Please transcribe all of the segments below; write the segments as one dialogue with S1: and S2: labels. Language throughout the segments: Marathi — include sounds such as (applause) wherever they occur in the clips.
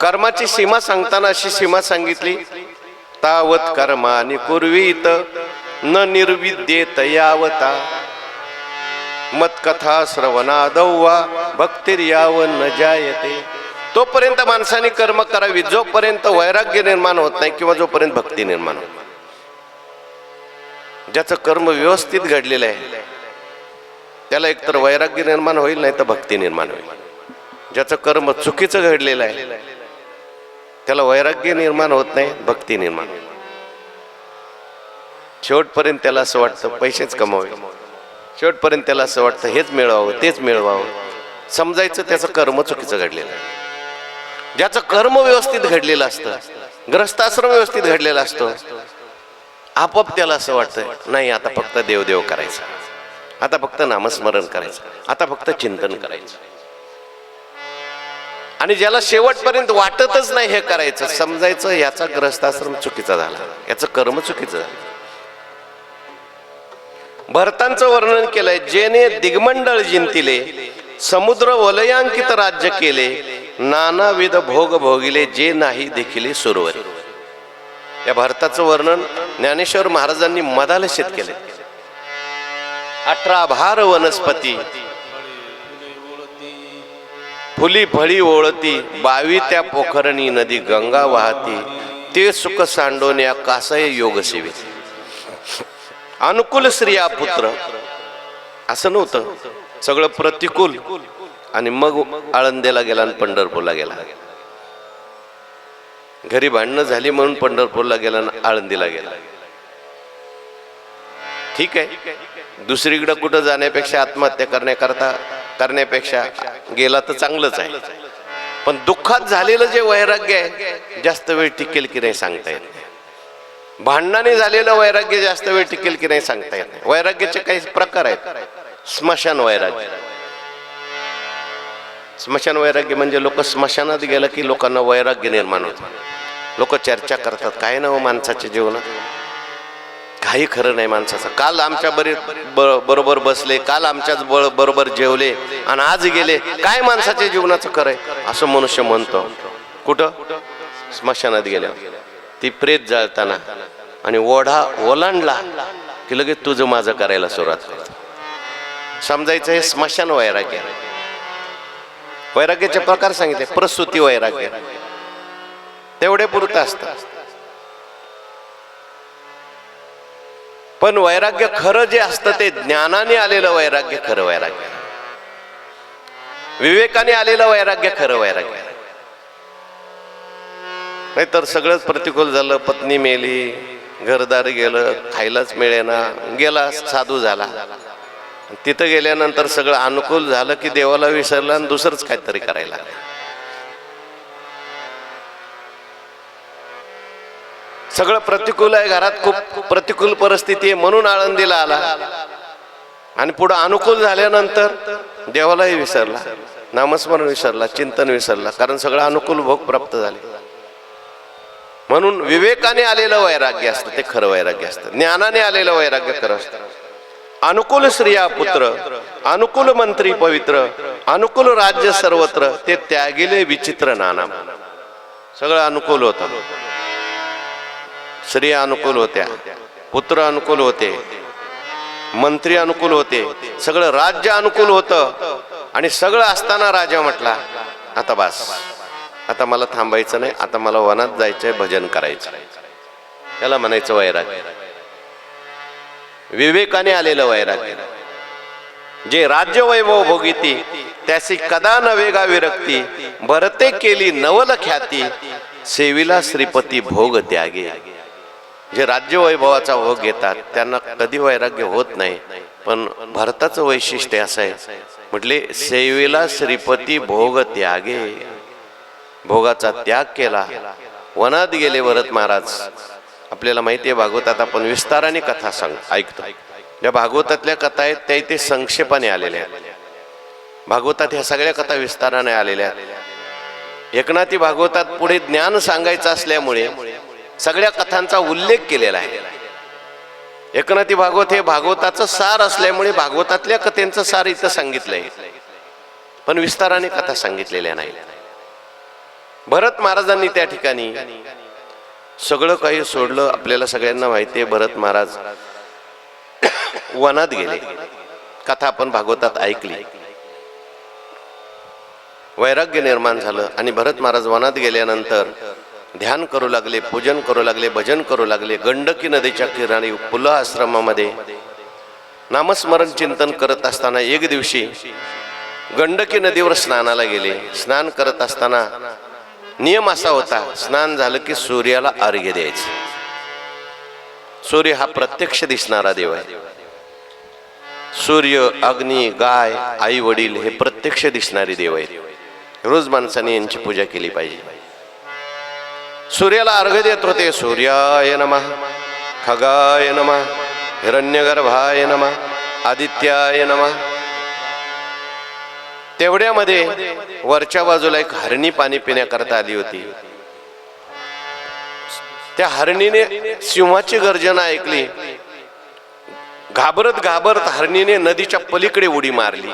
S1: कर्माची सीमा सांगताना अशी सीमा सांगितली तावत कर्माने कुर्वीत न निर्विद्येत यावता. मतकथा श्रवणादौवा भक्तिर्याव न जायते. तोपर्यंत माणसाने कर्म करावी जोपर्यंत वैराग्य निर्माण होत नाही किंवा जोपर्यंत भक्ती निर्माण होत ज्याचं कर्म व्यवस्थित घडलेलं आहे त्याला एकतर वैराग्य निर्माण होईल नाही तर भक्ती निर्माण होईल. ज्याचं कर्म चुकीचं घडलेलं आहे त्याला वैराग्य निर्माण होत नाही भक्ती निर्माण होईल. शेवटपर्यंत त्याला असं वाटतं पैसेच कमावे शेवटपर्यंत त्याला असं वाटतं हेच मिळवावं तेच मिळवावं. समजायचं त्याचं कर्म चुकीचं घडलेलं आहे. ज्याचं कर्म व्यवस्थित घडलेलं असतं ग्रस्ताश्रम व्यवस्थित घडलेला असतो आपोआप त्याला असं वाटतं नाही आता फक्त देवदेव करायचं. आता फक्त नामस्मरण करायचं. आता फक्त चिंतन करायचं. आणि ज्याला शेवटपर्यंत वाटतच नाही हे करायचं समजायचं याचा ग्रस्ताश्रम चुकीचा झाला. याचं कर्म चुकीचं झालं. भरतांचं वर्णन केलंय जेने दिग्मंडळ जिंतिले समुद्र वलयांकित राज्य केले नानाविध भोग भोगिले जे नाही देखील सुरवरी या भारताचं वर्णन ज्ञानेश्वर महाराजांनी मदालशित केले अठरा भार वनस्पती. फुली फळी ओळती बावी त्या पोखरणी नदी गंगा वाहती ते सुख सांडोन्या कासय योग सेवित. अनुकूल स्त्रिया पुत्र. असं नव्हतं. सगळं प्रतिकूल. आणि मग आळंदेला गेला आणि पंढरपूरला गेला. घरी भांडणं झाली म्हणून पंढरपूरला गेला आणि आळंदीला गेला. ठीक आहे. दुसरीकडं कुठं जाण्यापेक्षा आत्महत्या करण्याकरता करण्यापेक्षा गेला तर चांगलंच आहे. पण दुःखात झालेलं जे वैराग्य आहे जास्त वेळ टिकेल की नाही सांगता येत भांडणाने झालेलं वैराग्य जास्त वेळ टिकेल की नाही सांगता येत नाही. वैराग्याचे काही प्रकार आहेत. स्मशान वैराग्य. स्मशान वैराग्य म्हणजे लोक स्मशानात गेलं की लोकांना वैराग्य निर्माण होतं. लोक चर्चा करतात काय ना हो माणसाच्या जीवनात? काही खरं नाही माणसाचं. काल आमच्या बरी ब- बरोबर बसले काल आमच्याच बळ बरोबर जेवले आणि आज गेले. काय माणसाच्या जीवनाचं खरं आहे? असं मनुष्य म्हणतो. कुठं? स्मशानात गेल्यावर. ती प्रेत जाळताना आणि ओढा ओलांडला की लगेच तुझं माझं करायला सुरुवात समजायचं हे स्मशान वैराग्य. वैराग्याचे प्रकार सांगितले. प्रसूती वैराग्य. तेवढे पुरतं असतं. पण वैराग्य खरं जे असतं ते ज्ञानाने आलेलं वैराग्य खरं वैराग्य. विवेकाने आलेलं वैराग्य खरं वैराग्य. नाहीतर सगळंच प्रतिकूल झालं पत्नी मेली घरदार गेलं खायलाच मिळेना गेला साधू झाला. तिथं गेल्यानंतर सगळं अनुकूल झालं की देवाला विसरलं आणि दुसरंच काहीतरी करायला सगळं प्रतिकूल आहे घरात खूप प्रतिकूल परिस्थिती आहे म्हणून आळंदीला आला. आणि पुढं अनुकूल झाल्यानंतर देवालाही विसरला नामस्मरण विसरला चिंतन विसरला कारण सगळं अनुकूल भोग प्राप्त झाले. म्हणून विवेकाने आलेलं वैराग्य असतं ते खरं वैराग्य असतं. ज्ञानाने आलेलं वैराग्य खरं असतं. अनुकूल स्त्रिया पुत्र अनुकूल मंत्री पवित्र अनुकूल राज्य सर्वत्र ते त्यागिले विचित्र नाना. सगळं अनुकूल होतं. स्त्रिया अनुकूल होत्या पुत्र अनुकूल होते मंत्री अनुकूल होते सगळं राज्य अनुकूल होतं आणि सगळं असताना राजा म्हटला आता बास आता मला थांबायचं नाही आता मला वनात जायचंय भजन करायचं त्याला म्हणायचं वैराग्य. विवेकाने आलेलं वैराग्य. जे राज्य वैभव भोगिती त्याची कदा नवेगा विरक्ती भरते केली नवल ख्याती सेविला श्रीपती भोग त्यागे. जे राज्य वैभवाचा भोग घेतात त्यांना कधी वैराग्य होत नाही. पण भारताचं वैशिष्ट्य असं आहे. म्हटले सेवेला श्रीपती भोग त्यागे. भोगाचा त्याग केला. वनात गेले वरत महाराज. आपल्याला माहिती आहे भागवतात आपण विस्ताराने कथा सांग ऐकतो. ज्या भागवतातल्या कथा आहेत त्या इथे संक्षेपाने आलेल्या आहेत. भागवतात ह्या सगळ्या कथा विस्ताराने आलेल्या आहेत. एकनाथी भागवतात पुढे ज्ञान सांगायचं असल्यामुळे सगळ्या कथांचा उल्लेख केलेला आहे. एकनाथी भागवत हे भागवताचं सार असल्यामुळे भागवतातल्या कथेंचं सार इथं सांगितलंय. पण विस्ताराने कथा सांगितलेल्या नाही भरत महाराजांनी त्या ठिकाणी सगळं काही सोडलं आपल्याला सगळ्यांना माहिती आहे भरत महाराज वनात गेले. कथा आपण भागवतात ऐकली. वैराग्य निर्माण झालं आणि भरत महाराज वनात गेल्यानंतर ध्यान करू लागले पूजन करू लागले भजन करू लागले गंडकी नदीच्या किराणी पुल आश्रमामध्ये नामस्मरण चिंतन करत असताना एक दिवशी गंडकी नदीवर स्नानाला गेले. स्नान करत असताना नियम असा होता स्नान झालं की सूर्याला अर्घ्य द्यायचं. सूर्य हा प्रत्यक्ष दिसणारा देव आहे. सूर्य अग्नी गाय आई वडील हे प्रत्यक्ष दिसणारे देव आहेत. रोज माणसाने यांची पूजा केली पाहिजे. सूर्याला अर्घ देत होते. सूर्याय नमः खगाय नमः हिरण्यगर्भाय नमः आदित्याय नमः. तेवढ्यामध्ये वरच्या बाजूला एक हरणी पाणी पिण्याकरता आली होती. त्या हरणीने सिंहाची गर्जना ऐकली. घाबरत घाबरत हरणीने नदीच्या पलीकडे उडी मारली.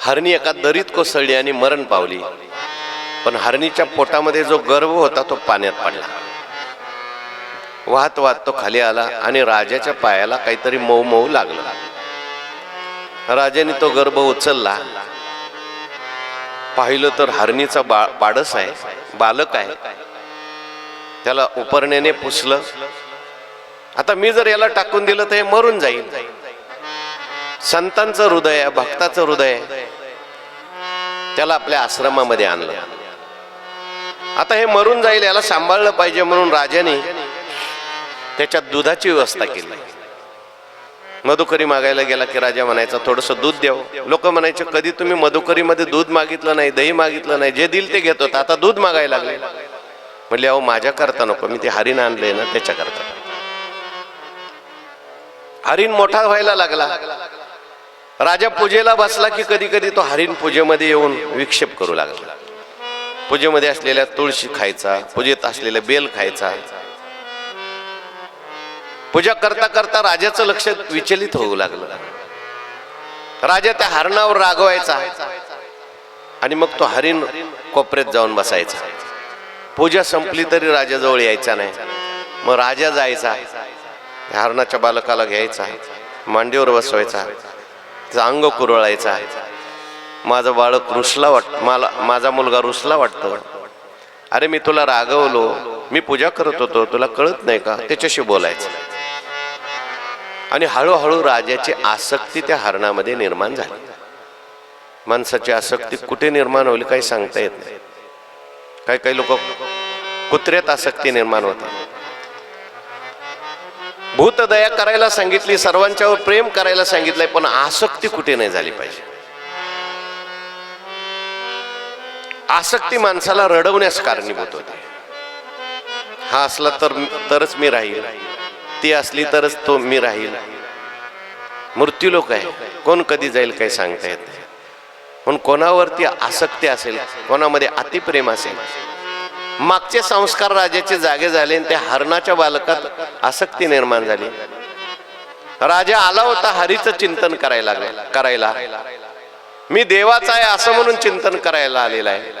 S1: हरणी एका दरीत कोसळली आणि मरण पावली. पण हरणीच्या पोटामध्ये जो गर्व होता तो पाण्यात पडला. वाहत वाहत तो खाली आला आणि राजाच्या पायाला काहीतरी मऊ मऊ लागलं. राजाने तो गर्भ उचलला. पाहिलं तर हरणीचा बा बाडस आहे बालक आहे. त्याला उपरण्याने पुसलं. आता मी जर याला टाकून दिलं तर हे मरून जाईल. संतांचं हृदय आहे भक्ताचं हृदय त्याला आपल्या आश्रमामध्ये आणलं. आता हे मरून जाईल याला सांभाळलं पाहिजे म्हणून राजाने त्याच्यात दुधाची व्यवस्था केली. मधुकरी मागायला गेला की राजा म्हणायचा थोडस दूध द्यावं. लोक म्हणायचे कधी तुम्ही मधुकरीमध्ये दूध मागितलं नाही दही मागितलं नाही जे दिल ते घेत आता दूध मागायला लागले. म्हणले अहो माझ्या करता नको मी ते हरिण आणले ना त्याच्या करता हरिण मोठा व्हायला लागला. राजा पूजेला बसला की कधी कधी तो हरिण पूजेमध्ये येऊन विक्षेप करू लागला. पूजेमध्ये असलेल्या तुळशी खायचा पूजेत असलेल्या बेल खायचा. पूजा करता करता राजाचं लक्ष विचलित होऊ लागलं. राजा त्या हरणावर रागवायचा आणि मग तो हरिण कोपऱ्यात जाऊन बसायचा. पूजा संपली तरी राजाजवळ यायचा नाही. मग राजा जायचा त्या हरणाच्या बालकाला घ्यायचा मांडीवर बसवायचा त्याचा अंग कुरळायचा माझं बाळक रुसला वाट मला माझा मुलगा रुसला वाटतो. अरे मी तुला रागवलो. मी पूजा करत होतो. तुला कळत नाही का? त्याच्याशी बोलायचं. आणि हळूहळू राजाची आसक्ती त्या हरणामध्ये निर्माण झाली. माणसाची आसक्ती कुठे निर्माण होईल काही सांगता येत नाही. काही काही लोक कुत्र्यात आसक्ती निर्माण होते भूतदया करायला सांगितली सर्वांच्यावर प्रेम करायला सांगितलंय पण आसक्ती कुठे नाही झाली पाहिजे. आसक्ती माणसाला रडवण्यास कारणीभूत होते. हा असला तर तरच मी राहील. ती असली तरच तो मी राहील. मृत्यू लोक आहे. कोण कधी जाईल काही सांगता येत नाही. म्हणून कोणावरती आसक्ती असेल कोणामध्ये अतिप्रेम असेल मागचे संस्कार राजाचे जागे झाले आणि त्या हरणाच्या बालकात आसक्ती निर्माण झाली. राजा आला होता हरीचं चिंतन करायला करायला. मी देवाचा आहे असं म्हणून चिंतन करायला आलेला आहे.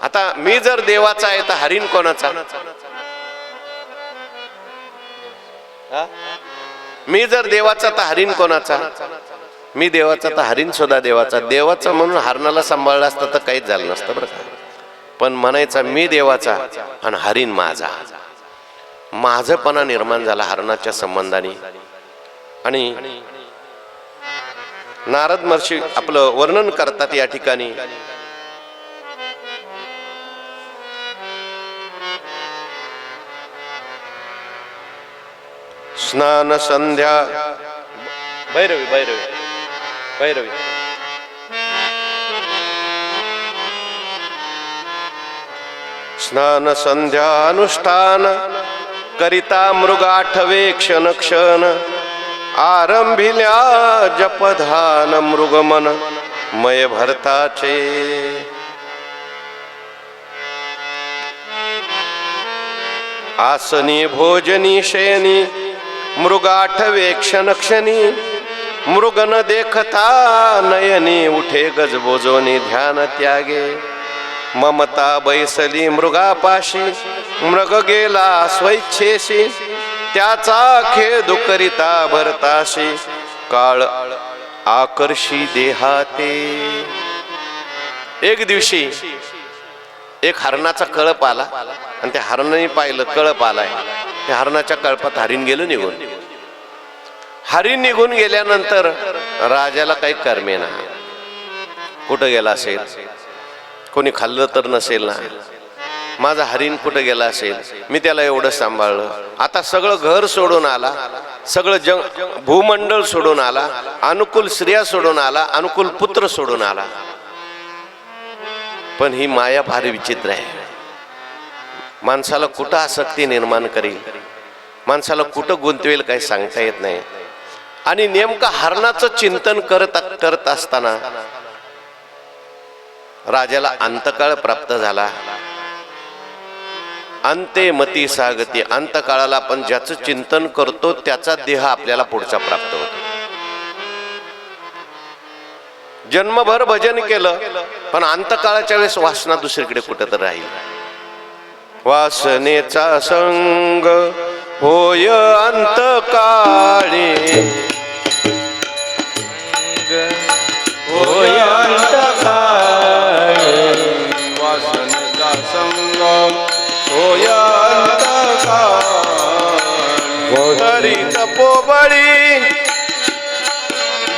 S1: आता मी जर देवाचा आहे तर हरिण कोणाचा? मी जर देवाचा तर हरिण कोणाचा? मी देवाचा तर हरिण सुद्धा देवाचा. देवाचा म्हणून हरणाला सांभाळला असतं तर काहीच झालं नसतं बरं का? पण म्हणायचा मी देवाचा आणि हरिण माझा. माझपणा निर्माण झाला हरणाच्या संबंधाने. आणि नारद महर्षी आपलं वर्णन करतात या ठिकाणी. स्नान संध्या. भैरवी भैरवी भैरवी. स्नान संध्या अनुष्ठान करिता मृगाठवे क्षण क्षण. आरंभिल्या जपधान मृगमन मय भरताचे. आसनी भोजनी शयनी मृगाठवे क्षण क्षणी मृगन देखता नयनी उठे गजबोजोनी ध्यान त्यागे. ममता बैसली मृगापाशी मृग गेला स्वैच्छेशी त्याचा खेळ करिता भरताशी काळ आकर्षी देहाते. एक दिवशी एक हरणाचा कळप आला आणि त्या हरणाने पाहिलं कळप आलाय. त्या हरणाच्या कळपात हरिण गेलं निघून. हरिण निघून गेल्यानंतर राजाला काही करमे ना कुठं गेला असेल? कोणी खाल्लं तर नसेल ना? माझा हरिण कुठं गेला असेल? मी त्याला एवढं सांभाळलं. आता सगळं घर सोडून आला. सगळं जग भूमंडळ सोडून आला. अनुकूल स्त्रिया सोडून आला. अनुकूल पुत्र सोडून आला. पण ही माया फार विचित्र आहे. माणसाला कुठं आसक्ती निर्माण करेल? माणसाला कुठं गुंतवेल काही सांगता येत नाही. आणि नेमकं हरणाचं चिंतन करत करत असताना राजाला अंतकाळ प्राप्त झाला. अंते मती सागती. अंतकाळाला आपण ज्याचं चिंतन करतो त्याचा देह आपल्याला पुढचा प्राप्त होतो. जन्मभर भजन केलं पण अंतकाळाच्या वेळेस वासना दुसरीकडे कुठं तर राहील. वासनेचा संग होय अंतकाळी.
S2: होय
S1: धरी तपोबळी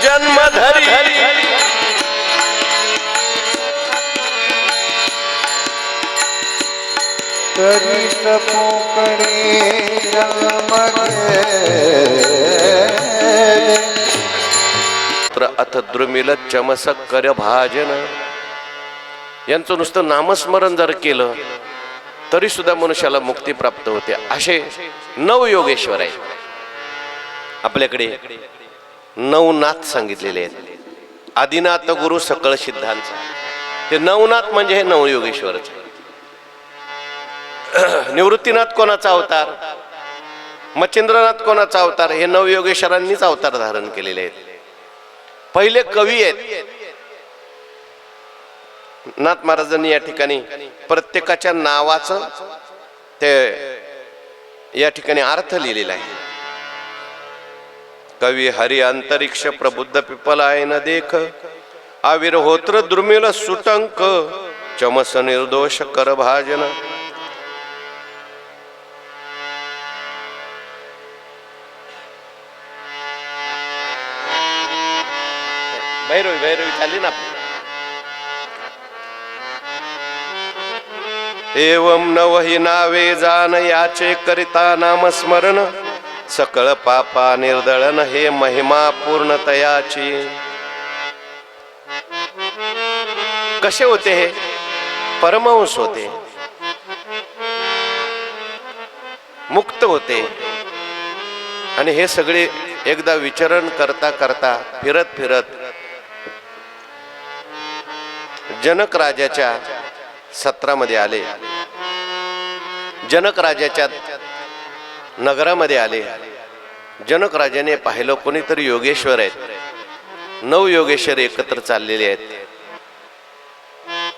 S1: जन्म धरी
S2: तरी पोकळे जन्म
S1: अथ द्रुमिल चमसक कर भाजन. यांचं नुसतं नामस्मरण जर केलं तरी सुद्धा मनुष्याला मुक्ती प्राप्त होते. असे नव योगेश्वर आहेत. आपल्याकडे नवनाथ सांगितलेले आहेत. आदिनाथ गुरु सकळ सिद्धांचा ते नवनाथ म्हणजे हे नवयोगेश्वरच (clears throat) निवृत्तीनाथ कोणाचा अवतार? मच्छिंद्रनाथ कोणाचा अवतार? हे नवयोगेश्वरांनीच अवतार धारण केलेले आहेत. पहिले कवी आहेत. नाथ महाराजांनी या ठिकाणी प्रत्येकाच्या नावाचं ते या ठिकाणी अर्थ लिहिलेला आहे. कवी हरी अंतरिक्ष प्रबुद्ध पिपल आहे न देख आविर्होत्र दुर्मिळ सुटंक चमस निर्दोष कर भाजन. भैरवी भैरवी चालली ना एवम एवं नवही नावे जान याचे करिता नामस्मरण. सकळ पापा निर्दळन हे महिमा पूर्णतयाची. कसे होते हे? परमहंस होते. मुक्त होते. आणि हे सगळे एकदा विचरण करता करता फिरत फिरत जनक राजाच्या सत्रामध्ये आले. जनक राजाच्या नगरामध्ये आले. जनक राजाने पाहिलं कोणीतरी योगेश्वर आहेत. नऊ योगेश्वर एकत्र चाललेले आहेत.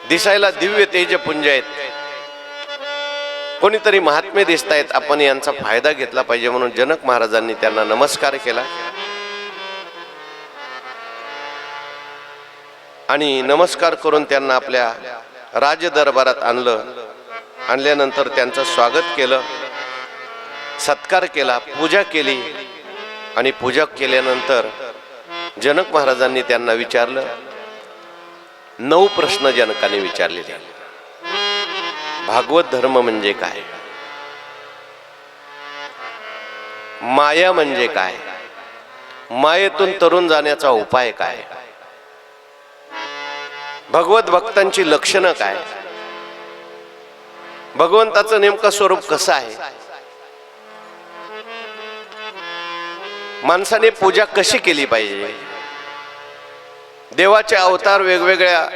S1: दिसायला दिव्य तेजपुंज आहेत. कोणीतरी महात्मे दिसत आहेत आपण यांचा फायदा घेतला पाहिजे म्हणून जनक महाराजांनी त्यांना नमस्कार केला. आणि नमस्कार करून त्यांना आपल्या राजदरबारात आणलं. आणल्यानंतर त्यांचं स्वागत केलं. सत्कार केला पूजा केली. आणि पूजा केल्यानंतर जनक महाराजांनी त्यांना विचारलं. नऊ प्रश्न जनकाने विचारलेले. भागवत धर्म म्हणजे काय? माया म्हणजे काय? मायेतून तरुण जाण्याचा उपाय काय? भगवत भक्तांची लक्षणं काय? भगवंताचं नेमकं स्वरूप कसं आहे? माणसाने पूजा कशी केली पाहिजे? देवाचे अवतार वेगवेगळ्या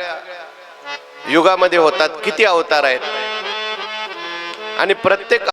S1: युगामध्ये होतात. किती अवतार आहेत? आणि प्रत्येक